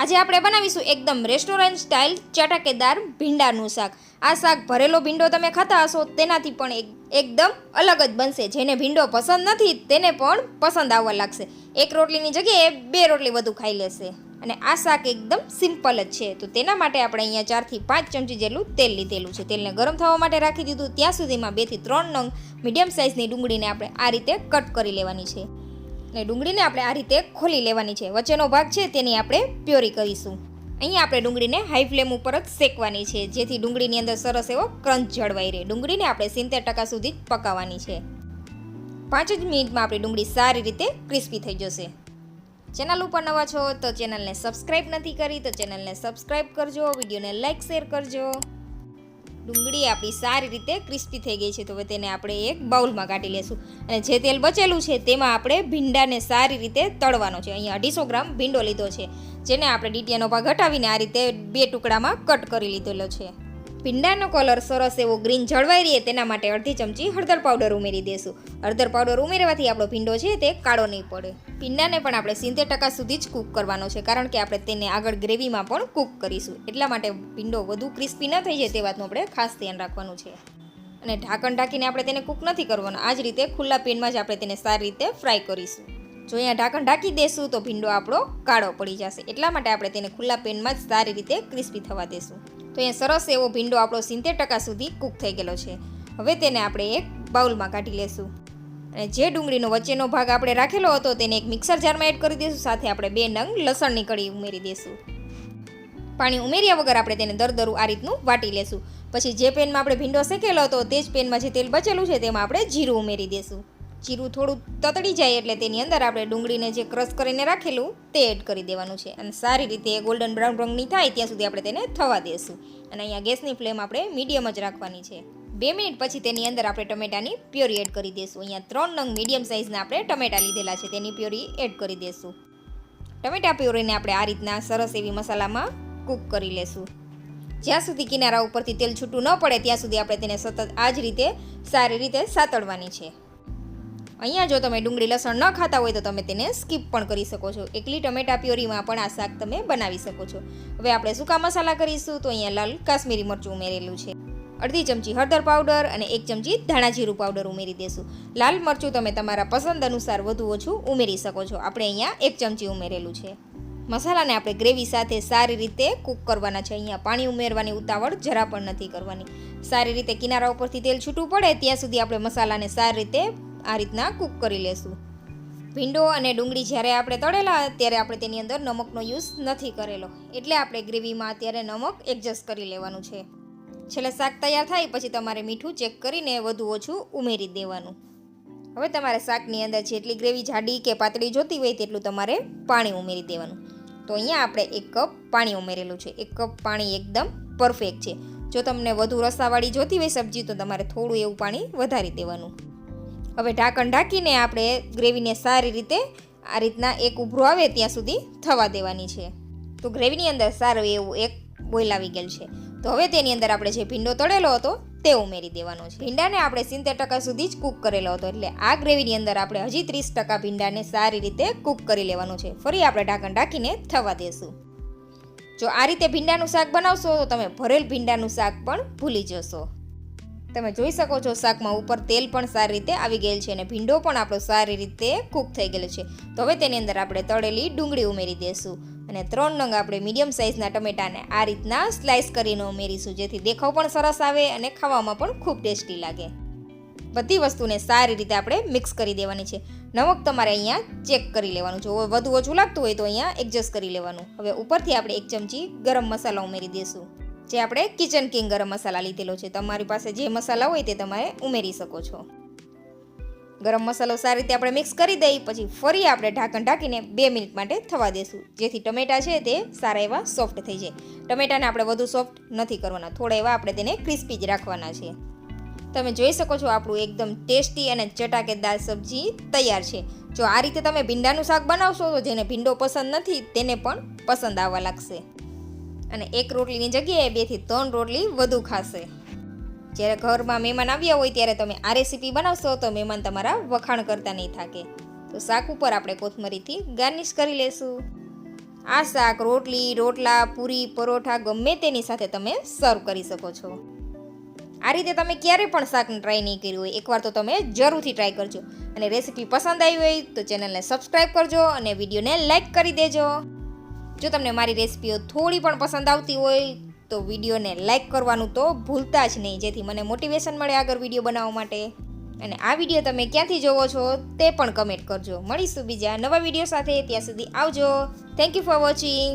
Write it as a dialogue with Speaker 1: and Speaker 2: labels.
Speaker 1: આજે આપણે બનાવીશું એકદમ રેસ્ટોરન્ટ સ્ટાઇલ ચટાકેદાર ભીંડાનું શાક. આ શાક ભરેલો ભીંડો તમે ખાતા હશો, તેનાથી પણ એક એકદમ અલગ જ બનશે. જેને ભીંડો પસંદ નથી, તેને પણ પસંદ આવવા લાગશે. એક રોટલીની જગ્યાએ બે રોટલી વધુ ખાઈ લેશે. અને આ શાક એકદમ સિમ્પલ જ છે. તો તેના માટે આપણે અહીંયા ચારથી પાંચ ચમચી જેટલું તેલ લીધેલું છે. તેલને ગરમ થવા માટે રાખી દીધું. ત્યાં સુધીમાં બેથી ત્રણ નંગ મીડિયમ સાઇઝની ડુંગળીને આપણે આ રીતે કટ કરી લેવાની છે. અને ડુંગળીને આપણે આ રીતે ખોલી લેવાની છે. વચ્ચેનો ભાગ છે તેની આપણે પ્યોરી કરીશું. અહીંયા આપણે ડુંગળીને હાઈ ફ્લેમ ઉપર જ શેકવાની છે, જેથી ડુંગળીની અંદર સરસ એવો ક્રંચ જળવાઈ રહે. ડુંગળીને આપણે સિત્તેર ટકા સુધી જ પકાવવાની છે. પાંચ જ મિનિટમાં આપણી ડુંગળી સારી રીતે ક્રિસ્પી થઈ જશે. ચેનલ ઉપર નવા છો તો ચેનલને સબસ્ક્રાઈબ નથી કરી તો ચેનલને સબસ્ક્રાઈબ કરજો, વિડીયોને લાઇક, શેર કરજો. ડુંગળી આપણી સારી રીતે ક્રિસ્પી થઈ ગઈ છે, તો હવે તેને આપણે એક બાઉલમાં કાઢી લેશું. અને જે તેલ બચેલું છે, તેમાં આપણે ભીંડાને સારી રીતે તળવાનો છે. અહીંયા અઢીસો ગ્રામ ભીંડો લીધો છે, જેને આપણે ડીટીયાનો ભાગ હટાવીને આ રીતે બે ટુકડામાં કટ કરી લીધેલો છે. ભીંડાનો કલર સરસ એવો ગ્રીન જળવાઈ રહે તેના માટે અડધી ચમચી હળદર પાવડર ઉમેરી દેશું. હળદર પાવડર ઉમેરવાથી આપણો ભીંડો છે તે કાળો નહીં પડે. ભીંડાને પણ આપણે સિત્તેર ટકા સુધી જ કૂક કરવાનો છે, કારણ કે આપણે તેને આગળ ગ્રેવીમાં પણ કૂક કરીશું. એટલા માટે ભીંડો વધુ ક્રિસ્પી ન થઈ જાય તે વાતનું આપણે ખાસ ધ્યાન રાખવાનું છે. અને ઢાંકણ ઢાંકીને આપણે તેને કૂક નથી કરવાનો. આ જ રીતે ખુલ્લા પેનમાં જ આપણે તેને સારી રીતે ફ્રાય કરીશું. જો અહીંયા ઢાંકણ ઢાંકી દેશું તો ભીંડો આપણો કાળો પડી જશે. એટલા માટે આપણે તેને ખુલ્લા પેનમાં જ સારી રીતે ક્રિસ્પી થવા દેશું. તો એ સરસ એવો ભીંડો આપણો સિત્તેર ટકા સુધી કૂક થઈ ગયેલો છે. હવે તેને આપણે એક બાઉલમાં કાઢી લેશું. અને જે ડુંગળીનો વચ્ચેનો ભાગ આપણે રાખેલો હતો તેને એક મિક્સર જારમાં એડ કરી દઈશું સાથે આપણે બે નંગ લસણની કળી ઉમેરી દઈશું પાણી ઉમેર્યા વગર આપણે તેને દરદરું આ રીતનું વાટી લેશું. પછી જે પેનમાં આપણે ભીંડો શેકેલો હતો તે જ પેનમાં જે તેલ બચેલું છે તેમાં આપણે જીરું ઉમેરી દઈશું જીરું થોડું તતડી જાય એટલે તેની અંદર આપણે ડુંગળીને જે ક્રશ કરીને રાખેલું તે એડ કરી દેવાનું છે. અને સારી રીતે ગોલ્ડન બ્રાઉન રંગની થાય ત્યાં સુધી આપણે તેને થવા દેશું. અને અહીંયા ગેસની ફ્લેમ આપણે મીડિયમ જ રાખવાની છે. બે મિનિટ પછી તેની અંદર આપણે ટમેટાની પ્યોરી એડ કરી દઈશું અહીંયા ત્રણ નંગ મીડિયમ સાઇઝના આપણે ટમેટા લીધેલા છે. તેની પ્યોરી એડ કરી દઈશું ટમેટા પ્યોરીને આપણે આ રીતના સરસ એવી મસાલામાં કૂક કરી લેશું. જ્યાં સુધી કિનારા ઉપરથી તેલ છૂટું ન પડે, ત્યાં સુધી આપણે તેને સતત આ જ રીતે સારી રીતે સાતળવાની છે. અહીંયા જો તમે ડુંગળી લસણ ન ખાતા હોય તો તમે તેને સ્કીપ પણ કરી શકો છો. એકલી ટમેટા પ્યોરીમાં પણ આ શાક તમે બનાવી શકો છો. હવે આપણે સૂકા મસાલા કરીશું તો અહીંયા લાલ કાશ્મીરી મરચું ઉમેરેલું છે. અડધી ચમચી હળદર પાવડર અને એક ચમચી ધાણા જીરું પાવડર ઉમેરી દેશું. લાલ મરચું તમે તમારા પસંદ અનુસાર વધુ ઓછું ઉમેરી શકો છો. આપણે અહીંયા એક ચમચી ઉમેરેલું છે. મસાલાને આપણે ગ્રેવી સાથે સારી રીતે કૂક કરવાના છે. અહીંયા પાણી ઉમેરવાની ઉતાવળ જરા પણ નથી કરવાની. સારી રીતે કિનારા ઉપરથી તેલ છૂટું પડે ત્યાં સુધી આપણે મસાલાને સારી રીતે આ રીતના કૂક કરી લેશું. ભીંડો અને ડુંગળી જ્યારે આપણે તળેલા ત્યારે આપણે તેની અંદર નમકનો યુઝ નથી કરેલો. એટલે આપણે ગ્રેવીમાં અત્યારે નમક એડજસ્ટ કરી લેવાનું છે. છેલ્લે શાક તૈયાર થાય પછી તમારે મીઠું ચેક કરીને વધુ ઓછું ઉમેરી દેવાનું. હવે તમારે શાકની અંદર જેટલી ગ્રેવી જાડી કે પાતળી જોતી હોય તેટલું તમારે પાણી ઉમેરી દેવાનું. તો અહીંયા આપણે એક કપ પાણી ઉમેરેલું છે. એક કપ પાણી એકદમ પરફેક્ટ છે. જો તમને વધુ રસાવાળી જોતી હોય સબ્જી તો તમારે થોડું એવું પાણી વધારી દેવાનું. હવે ઢાંકણ ઢાંકીને આપણે ગ્રેવીને સારી રીતે આ રીતના એક ઉભરો આવે ત્યાં સુધી થવા દેવાની છે. તો ગ્રેવીની અંદર સારું એવું એક બોઇલ આવી ગયેલ છે. તો હવે તેની અંદર આપણે જે ભીંડો તળેલો હતો તે ઉમેરી દેવાનો છે. ભીંડાને આપણે સિત્તેર ટકા સુધી જ કૂક કરેલો હતો એટલે આ ગ્રેવીની અંદર આપણે હજી ત્રીસ ટકા ભીંડાને સારી રીતે કૂક કરી લેવાનું છે. ફરી આપણે ઢાંકણ ઢાંકીને થવા દેશું. જો આ રીતે ભીંડાનું શાક બનાવશો તો તમે ભરેલ ભીંડાનું શાક પણ ભૂલી જશો. તમે જોઈ શકો છો શાકમાં ઉપર તેલ પણ સારી રીતે આવી ગયેલ છે અને ભીંડો પણ આપણો સારી રીતે કૂક થઈ ગયેલો છે. તો હવે તેની અંદર આપણે તળેલી ડુંગળી ઉમેરી દઈશું અને ત્રણ નંગ આપણે મીડિયમ સાઇઝના ટમેટાને આ રીતના સ્લાઇસ કરીને ઉમેરીશું, જેથી દેખાવ પણ સરસ આવે અને ખાવામાં પણ ખૂબ ટેસ્ટી લાગે. બધી વસ્તુને સારી રીતે આપણે મિક્સ કરી દેવાની છે. નમક તમારે અહીંયા ચેક કરી લેવાનું. જો વધુ ઓછું લાગતું હોય તો અહીંયા એડજસ્ટ કરી લેવાનું. હવે ઉપરથી આપણે એક ચમચી ગરમ મસાલા ઉમેરી દઈશું જે આપણે કિચન કિંગ ગરમ મસાલા લીધેલો છે. તમારી પાસે જે મસાલા હોય તે તમારે ઉમેરી શકો છો. ગરમ મસાલો સારી રીતે આપણે મિક્સ કરી દઈ, પછી ફરી આપણે ઢાંકણ ઢાંકીને બે મિનિટ માટે થવા દેશું. જેથી ટમેટા છે તે સારા એવા સોફ્ટ થઈ જાય. ટમેટાને આપણે વધુ સોફ્ટ નથી કરવાના. થોડા એવા આપણે તેને ક્રિસ્પી જ રાખવાના છે. તમે જોઈ શકો છો આપણું એકદમ ટેસ્ટી અને ચટાકેદાર સબ્જી તૈયાર છે. જો આ રીતે તમે ભીંડાનું શાક બનાવશો તો જેને ભીંડો પસંદ નથી, તેને પણ પસંદ આવવા લાગશે. અને એક રોટલીની જગ્યાએ બેથી ત્રણ રોટલી વધુ ખાશે. જ્યારે ઘરમાં મહેમાન આવ્યા હોય ત્યારે તમે આ રેસીપી બનાવશો તો મહેમાન તમારા વખાણ કરતા નહીં થાકે. તો શાક ઉપર આપણે કોથમરીથી ગાર્નિશ કરી લેશું. આ શાક રોટલી, રોટલા, પૂરી, પરોઠા ગમે તેની સાથે તમે સર્વ કરી શકો છો. આ રીતે તમે ક્યારે પણ શાકને ટ્રાય નહીં કર્યું હોય, એકવાર તો તમે જરૂરથી ટ્રાય કરજો. અને રેસીપી પસંદ આવી હોય તો ચેનલને સબસ્ક્રાઈબ કરજો અને વિડીયોને લાઇક કરી દેજો. જો તમને મારી રેસિપીઓ થોડી પણ પસંદ આવતી હોય તો વિડીયોને લાઈક કરવાનું તો ભૂલતા જ નહીં, જેથી મને મોટિવેશન મળે આગળ વીડિયો બનાવવા માટે. અને આ વીડિયો તમે ક્યાંથી જોવો છો તે પણ કમેન્ટ કરજો. મળીશું બીજા નવા વીડિયો સાથે, ત્યાં સુધી આવજો. Thank you for watching